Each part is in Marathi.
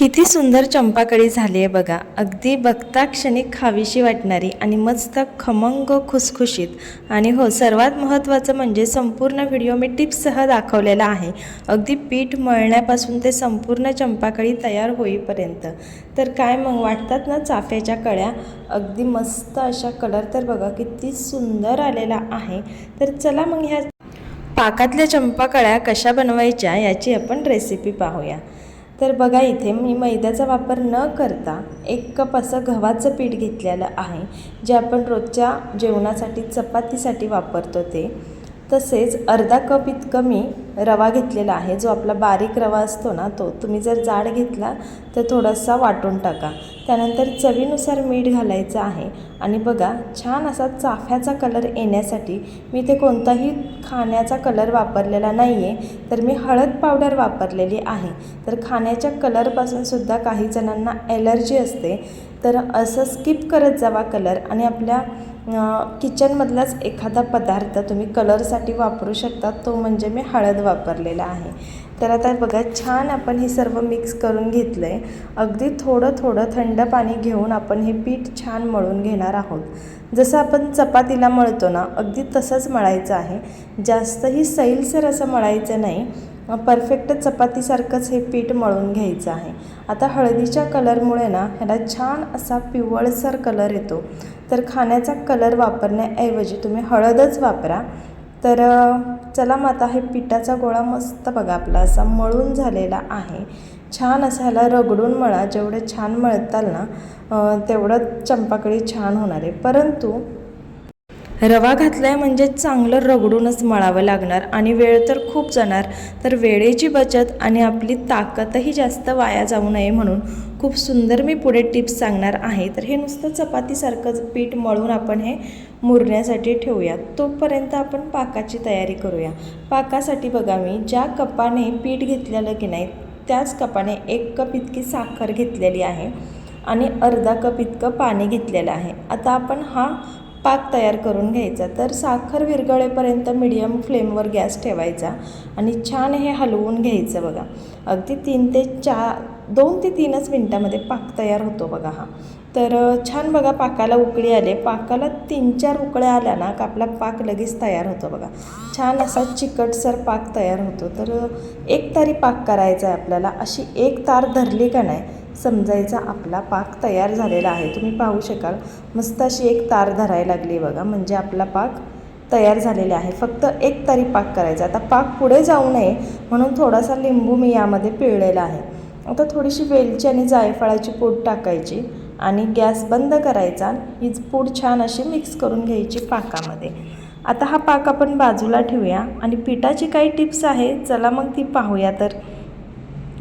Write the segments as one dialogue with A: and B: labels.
A: किती सुंदर चंपाकळी झाली आहे बघा. अगदी बघता क्षणी खावीशी वाटणारी आणि मस्त खमंग खुसखुशीत. आणि हो सर्वात महत्त्वाचं म्हणजे संपूर्ण व्हिडिओ मी टिप्ससह दाखवलेला आहे. अगदी पीठ मळण्यापासून ते संपूर्ण चंपाकळी तयार होईपर्यंत. तर काय मग वाटतात ना चाफ्याच्या कळ्या? अगदी मस्त अशा कलर तर बघा किती सुंदर आलेला आहे. तर चला मग ह्या पाकातल्या चंपाकळ्या कशा बनवायच्या याची आपण रेसिपी पाहूया. तर बघा इथे मी मैद्याचा वापर न करता एक कप असं गव्हाचं पीठ घेतलेलं आहे जे आपण रोजच्या जेवणासाठी चपातीसाठी वापरतो ते. तसेच अर्धा कप इतकं मी रवा घेतलेला आहे. जो आपला बारीक रवा असतो ना तो तुम्ही जर जाड घेतला तर थोडासा वाटून टाका. त्यानंतर चवीनुसार मीठ घालायचं आहे. आणि बघा छान असा चाफ्याचा कलर येण्यासाठी मी ते कोणताही खाण्याचा कलर वापरलेला नाही आहे तर मी हळद पावडर वापरलेली आहे. तर खाण्याच्या कलरपासून सुद्धा काही जणांना ॲलर्जी असते. तर असं स्किप करत जावा कलर. आणि आपल्या किचनमधलाच एखादा पदार्थ तुम्ही कलरसाठी वापरू शकता तो म्हणजे मी हळद वापरलेला आहे. तर आता बघा छान आपण हे सर्व मिक्स करून घेतलं आहे अगदी थोडं थोडं थंड पाणी घेऊन आपण हे पीठ छान मळून घेणार आहोत. जसं आपण चपातीला मळतो ना अगदी तसंच मळायचं आहे. जास्तही सैलसर असं मळायचं नाही. परफेक्ट चपातीसारखंच हे पीठ मळून घ्यायचं आहे. आता हळदीच्या कलरमुळे ना ह्याला छान असा पिवळसर कलर येतो. तर खाण्याचा कलर वापरण्याऐवजी तुम्ही हळदच वापरा. तर चला मग आता हे पिठाचा गोळा मस्त बघा आपला असा मळून झालेला आहे. छान असायला ह्याला रगडून मळा. जेवढे छान मळताल ना तेवढं चंपाकळी छान होणार आहे. परंतु रवा घातलाय म्हणजे चांगलं रगडूनच मळावं लागणार आणि वेळ तर खूप जाणार. तर वेळेची बचत आणि आपली ताकदही जास्त वाया जाऊ नये म्हणून खूप सुंदर मी पुढे टिप्स सांगणार आहे. तर हे नुसतं चपातीसारखंच पीठ मळून आपण हे मुरण्यासाठी ठेवूया तोपर्यंत आपण पाकाची तयारी करूया. पाकासाठी बघा मी ज्या कपाने पीठ घेतलेलं की नाही त्याच कपाने एक कप इतकी साखर घेतलेली आहे आणि अर्धा कप इतकं पाणी घेतलेलं आहे. आता आपण हा पाक तयार करून घ्यायचा. तर साखर विरघळेपर्यंत मिडियम फ्लेमवर गॅस ठेवायचा आणि छान हे हलवून घ्यायचं बघा. अगदी तीन ते चार दोन ते तीनच मिनटामध्ये पाक तयार होतो बघा हा. तर छान बघा पाकाला उकळी आले. पाकाला तीन चार उकळ्या आल्या ना का आपला पाक लगेच तयार होतो बघा. छान असा चिकटसर पाक तयार होतो. तर एक तारी पाक करायचा आहे आपल्याला. अशी एक तार धरली का नाही समजायचा आपला पाक तयार झालेला आहे. तुम्ही पाहू शकाल मस्त अशी एक तार धरायला लागली बघा. म्हणजे आपला पाक तयार झालेला आहे. फक्त एक तारी पाक करायचा. आता पाक पुढे जाऊ नये म्हणून थोडासा लिंबू मी यामध्ये पिळलेला आहे. आता थोडीशी वेलची आणि जायफळाची पूड टाकायची आणि गॅस बंद करायचा. ही पूड छान अशी मिक्स करून घ्यायची पाकामध्ये. आता हा पाक आपण बाजूला ठेवूया. आणि पिठाची काही टिप्स आहे. चला मग ती पाहूया तर.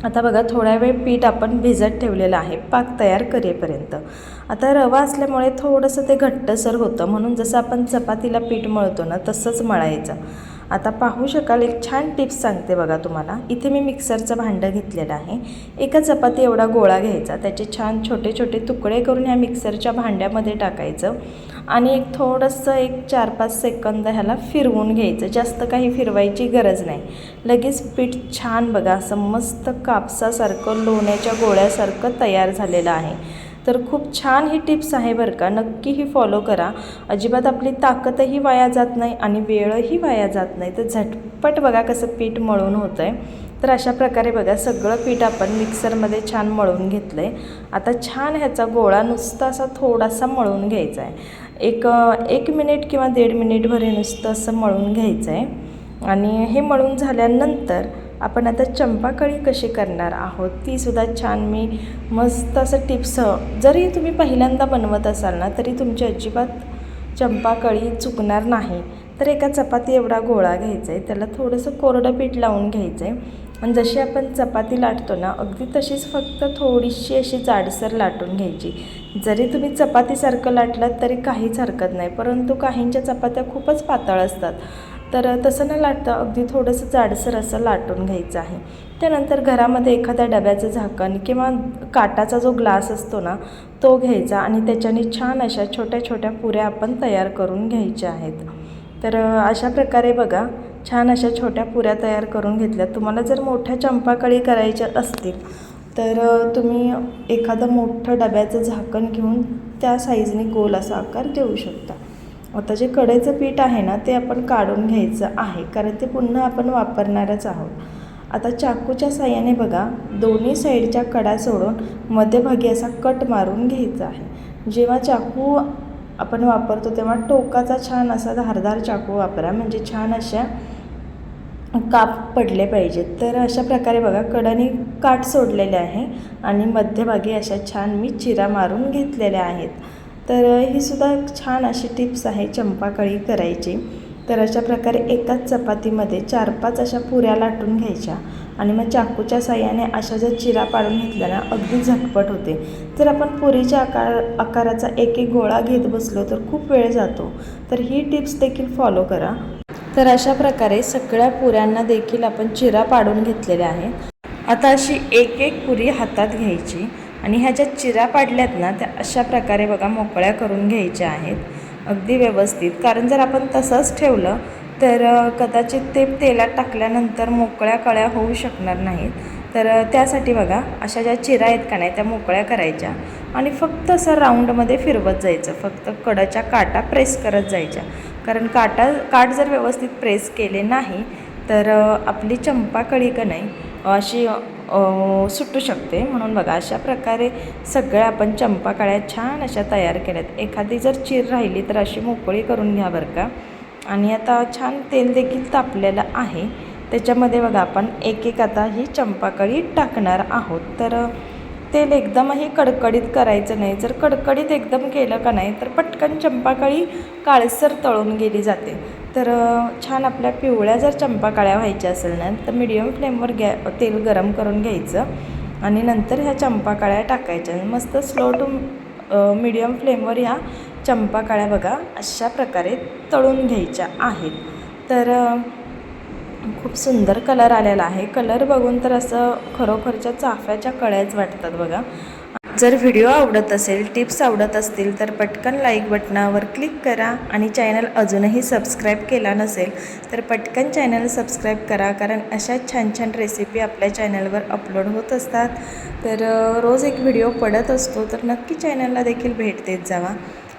A: आता बघा थोड्या वेळ पीठ आपण भिजत ठेवलेलं आहे. पाक तयार करेपर्यंत. आता रवा असल्यामुळे थोडंसं ते घट्टसर होतं. म्हणून जसं आपण चपातीला पीठ मळतो ना तसंच मळायचं. आता पाहू शकाल एक छान टिप्स सांगते बघा तुम्हाला. इथे मी मिक्सरचं भांडं घेतलेलं आहे. एका चपाती एवढा गोळा घ्यायचा त्याचे छान छोटे छोटे तुकडे करून ह्या मिक्सरच्या भांड्यामध्ये टाकायचं आणि एक थोडंसं एक चार पाच सेकंद ह्याला फिरवून घ्यायचं. जास्त काही फिरवायची गरज नाही. लगेच पीठ छान बघा असं मस्त कापसासारखं लोण्याच्या गोळ्यासारखं तयार झालेलं आहे. तर खूप छान ही टिप्स आहे बरं का. नक्की ही फॉलो करा. अजिबात आपली ताकदही वाया जात नाही आणि वेळही वाया जात नाही. तर झटपट बघा कसं पीठ मळून होतं आहे तर अशा प्रकारे बघा सगळं पीठ आपण मिक्सरमध्ये छान मळून घेतलं आहे आता छान ह्याचा गोळा नुसता असा थोडासा मळून घ्यायचा आहे एक एक मिनिट किंवा दीड मिनिटभर हे नुसतं असं मळून घ्यायचं आहे आणि हे मळून झाल्यानंतर आपण आता चंपाकळी कशी करणार आहोत तीसुद्धा छान मी मस्त असं टिप्स जरी तुम्ही पहिल्यांदा बनवत असाल ना तरी तुमची अजिबात चंपाकळी चुकणार नाही. तर एका चपाती एवढा गोळा घ्यायचा आहे त्याला थोडंसं कोरडं पीठ लावून घ्यायचं आहे. आणि जशी आपण चपाती लाटतो ना अगदी तशीच फक्त थोडीशी अशी जाडसर लाटून घ्यायची. जरी तुम्ही चपातीसारखं लाटलात तरी काहीच हरकत नाही परंतु काहींच्या चपात्या खूपच पातळ असतात. तर तसं न लाटतं अगदी थोडंसं जाडसर असं लाटून घ्यायचं आहे. त्यानंतर घरामध्ये एखाद्या डब्याचं झाकण किंवा काटाचा जो ग्लास असतो ना तो घ्यायचा आणि त्याच्याने छान अशा छोट्या छोट्या पुऱ्या आपण तयार करून घ्यायच्या आहेत. तर अशा प्रकारे बघा छान अशा छोट्या पुऱ्या तयार करून घेतल्या. तुम्हाला जर मोठ्या चंपाकळी करायच्या असतील तर तुम्ही एखादं मोठं डब्याचं झाकण घेऊन त्या साईजने गोल असा आकार देऊ शकता. आता जे कढईचं पीठ आहे ना ते आपण काढून घ्यायचं आहे कारण ते पुन्हा आपण वापरणारच आहोत. आता चाकूच्या साह्याने बघा दोन्ही साईडच्या कडा सोडून मध्यभागी असा कट मारून घ्यायचा आहे. जेव्हा चाकू आपण वापरतो तेव्हा टोकाचा छान असा धारदार चाकू वापरा म्हणजे छान अशा काप पडले पाहिजेत. तर अशा प्रकारे बघा कडाने काठ सोडलेले आहे आणि मध्यभागी अशा छान मी चिरा मारून घेतलेल्या आहेत. तर ही सुद्धा छान अशी टिप्स आहे चंपाकळी करायची. तर अशा प्रकारे एकाच चपातीमध्ये चार पाच अशा पुऱ्या लाटून घ्यायच्या. आणि मग चाकूच्या साह्याने अशा जर चिरा पाडून घेतल्या ना अगदी झटपट होते. जर आपण पुरीच्या आकार आकाराचा एक एक गोळा घेत बसलो तर खूप वेळ जातो. तर ही टिप्स देखील फॉलो करा. तर अशा प्रकारे सगळ्या पुऱ्यांना देखील आपण चिरा पाडून घेतलेल्या आहे आता अशी एक एक पुरी हातात घ्यायची. आणि ह्या ज्या चिरा पाडल्यात ना त्या अशा प्रकारे बघा मोकळ्या करून घ्यायच्या आहेत. अगदी व्यवस्थित. कारण जर आपण तसंच ठेवलं तर कदाचित ते तेलात टाकल्यानंतर मोकळ्या कळ्या होऊ शकणार नाहीत. तर त्यासाठी बघा अशा ज्या चिरा आहेत का नाही त्या मोकळ्या करायच्या. आणि फक्त असं राऊंडमध्ये फिरवत जायचं. फक्त कडाच्या काटा प्रेस करत जायच्या. कारण काटा काठ जर व्यवस्थित प्रेस केले नाही तर आपली चंपाकळी का नाही अशी सुटू शकते. म्हणून बघा अशा प्रकारे सगळ्या आपण चंपाकळ्या छान अशा तयार केल्यात. एखादी जर चीर राहिली तर अशी मोकळी करून घ्या बरं का. आणि आता छान तेल देखील तापलेलं आहे. त्याच्यामध्ये बघा आपण एक एक आता ही चंपाकळी टाकणार आहोत. तर तेल एकदमही कडकडीत करायचं नाही. जर कडकडीत एकदम केलं का नाही तर पटकन चंपाकळी काळसर तळून गेली जाते. तर छान आपल्या पिवळ्या जर चंपाकाळ्या व्हायच्या असेल ना तर मिडियम फ्लेमवर गॅ तेल गरम करून घ्यायचं आणि नंतर ह्या चंपाकाळ्या टाकायच्या. मस्त स्लो टू मिडियम फ्लेमवर ह्या चंपाकाळ्या बघा अशा प्रकारे तळून घ्यायच्या आहेत. तर खूप सुंदर कलर आलेला आहे. कलर बघून तर असं खरोखरच्या चाफ्याच्या कळ्याच वाटतात बघा. जर व्हिडिओ आवडत असेल टिप्स आवडत असतील तर पटकन लाईक बटनावर क्लिक करा आणि चॅनल अजूनही सबस्क्राईब केला नसेल तर पटकन चॅनल सबस्क्राईब करा कारण अशा छान छान रेसिपी आपल्या चॅनलवर अपलोड होत असतात. तर रोज एक व्हिडिओ पडत असतो तर नक्की चॅनलला देखील भेट देत जावा.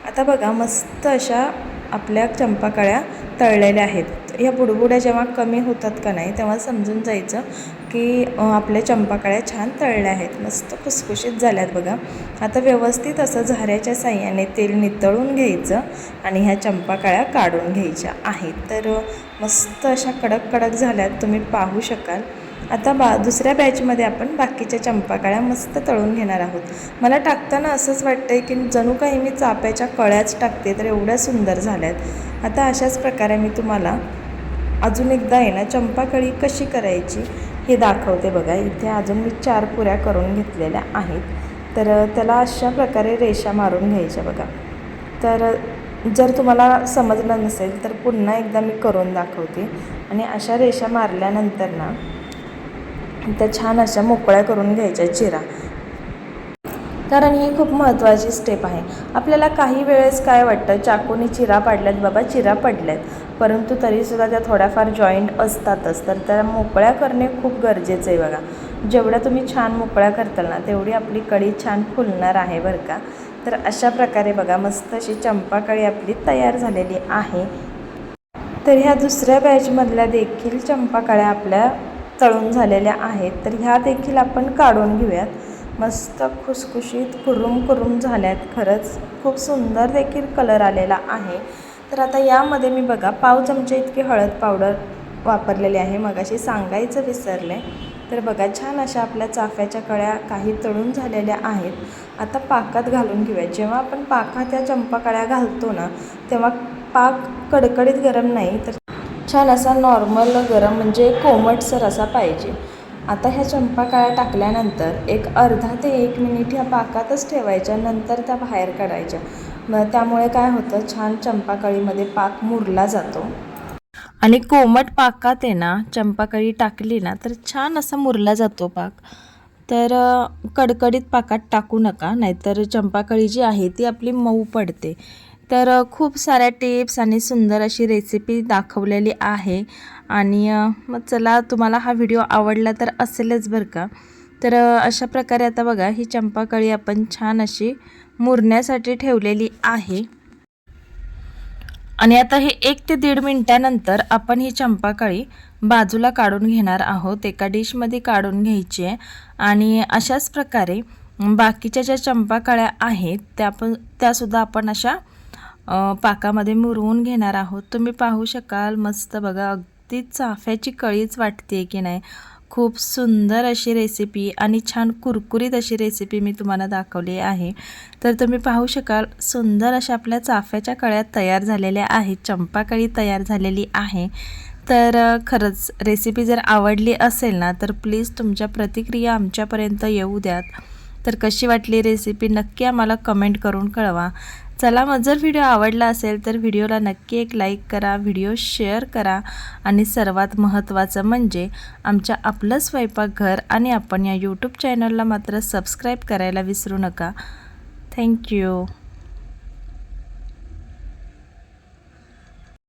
A: आता बघा मस्त अशा आपल्या चंपाकळ्या तळलेल्या आहेत. ह्या बुडबुड्या जेव्हा कमी होतात का नाही तेव्हा समजून जायचं की आपल्या चंपाकळ्या छान तळल्या आहेत. मस्त खुसखुशीत झाल्यात बघा. आता व्यवस्थित असं झाऱ्याच्या साह्याने तेल नितळून घ्यायचं आणि ह्या चंपाकळ्या काढून घ्यायच्या आहेत. तर मस्त अशा कडक कडक झाल्यात तुम्ही पाहू शकाल. आता बा दुसऱ्या बॅचमध्ये आपण बाकीच्या चंपाकळ्या मस्त तळून घेणार आहोत. मला टाकताना असंच वाटतं आहे की जणू काही मी चाप्याच्या कळ्याच टाकते तर एवढ्या सुंदर झाल्यात. आता अशाच प्रकारे मी तुम्हाला अजून एकदा आहे ना चंपाकळी कशी करायची हे दाखवते बघा. इथे अजून मी चार पुऱ्या करून घेतलेल्या आहेत. तर त्याला अशा प्रकारे रेषा मारून घ्यायच्या बघा. तर जर तुम्हाला समजलं नसेल तर पुन्हा एकदा मी करून दाखवते. आणि अशा रेषा मारल्यानंतर ना त्या छान अशा मोकळ्या करून घ्यायच्या चिरा. कारण ही खूप महत्त्वाची स्टेप आहे. आपल्याला काही वेळेस काय वाटतं? चाकूने चिरा पाडल्यात बाबा चिरा पडल्यात. परंतु तरीसुद्धा त्या थोड्याफार जॉईंट असतातच. तर त्या मोकळ्या करणे खूप गरजेचं आहे बघा. जेवढ्या तुम्ही छान मोकळ्या करताल ना तेवढी आपली कळी छान फुलणार आहे बरं का? तर अशा प्रकारे बघा मस्त अशी चंपाकळी आपली तयार झालेली आहे. तर ह्या दुसऱ्या बॅचमधल्या देखील चंपाकळ्या आपल्या तळून झालेल्या आहेत तर ह्या देखील आपण काढून घेऊयात. मस्त खुसखुशीत कुरुम कुरुम झाल्यात खरंच. खूप सुंदर देखील कलर आलेला आहे. तर आता यामध्ये मी बघा पाव चमचे इतकी हळद पावडर वापरलेली आहे मगाशी सांगायचं विसरले. तर बघा छान अशा आपल्या चाफ्याच्या कळ्या काही तळून झालेल्या आहेत. आता पाकात घालून घेऊया जेव्हा आपण पाकात या चंपाकळ्या घालतो ना तेव्हा पाक कडकडीत गरम नाही तर छान असा नॉर्मल गरम म्हणजे कोमटसर असा पाहिजे. आता ह्या चंपाकळ्या टाकल्यानंतर एक अर्धा ते एक मिनिट ह्या पाकातच ठेवायच्या नंतर त्या बाहेर काढायच्या. मग त्यामुळे काय होतं छान चंपाकळीमध्ये पाक मुरला जातो. आणि कोमट पाकात आहे ना चंपाकळी टाकली ना तर छान असा मुरला जातो पाक. तर कडकडीत पाकात टाकू नका नाहीतर चंपाकळी जी आहे ती आपली मऊ पडते. तर खूप साऱ्या टिप्स आणि सुंदर अशी रेसिपी दाखवलेली आहे. आणि मग चला तुम्हाला हा व्हिडिओ आवडला तर असेलच बरं का. तर अशा प्रकारे आता बघा ही चंपाकळी आपण छान अशी मुरण्यासाठी ठेवलेली आहे. आणि आता हे एक ते दीड मिनटानंतर आपण ही चंपाकळी बाजूला काढून घेणार आहोत. एका डिशमध्ये काढून घ्यायची आहे. आणि अशाच प्रकारे बाकीच्या ज्या चंपाकळ्या आहेत त्या पण त्यासुद्धा आपण अशा पाकामध्ये मुरवून घेणार आहोत. तुम्ही पाहू शकाल मस्त बघा अगदी चाफ्याची कळीच वाटते की नाही. खूप सुंदर अशी रेसिपी आणि छान कुरकुरीत अशी रेसिपी मी तुम्हाला दाखवली आहे. तर तुम्ही पाहू शकाल सुंदर अशा आपल्या चाफ्याच्या कळ्या तयार झालेल्या आहेत चंपाकळी तयार झालेली आहे. तर खरंच रेसिपी जर आवडली असेल ना तर प्लीज तुमच्या प्रतिक्रिया आमच्यापर्यंत येऊ द्यात. तर कशी वाटली रेसिपी नक्की आम्हाला कमेंट करून कळवा. चला मग जर व्हिडिओ आवडला असेल तर व्हिडिओला नक्की एक लाईक करा व्हिडिओ शेअर करा. आणि सर्वात महत्त्वाचं म्हणजे आमच्या आपलं स्वयंपाकघर आणि आपण या यूट्यूब चॅनलला मात्र सबस्क्राईब करायला विसरू नका. थँक्यू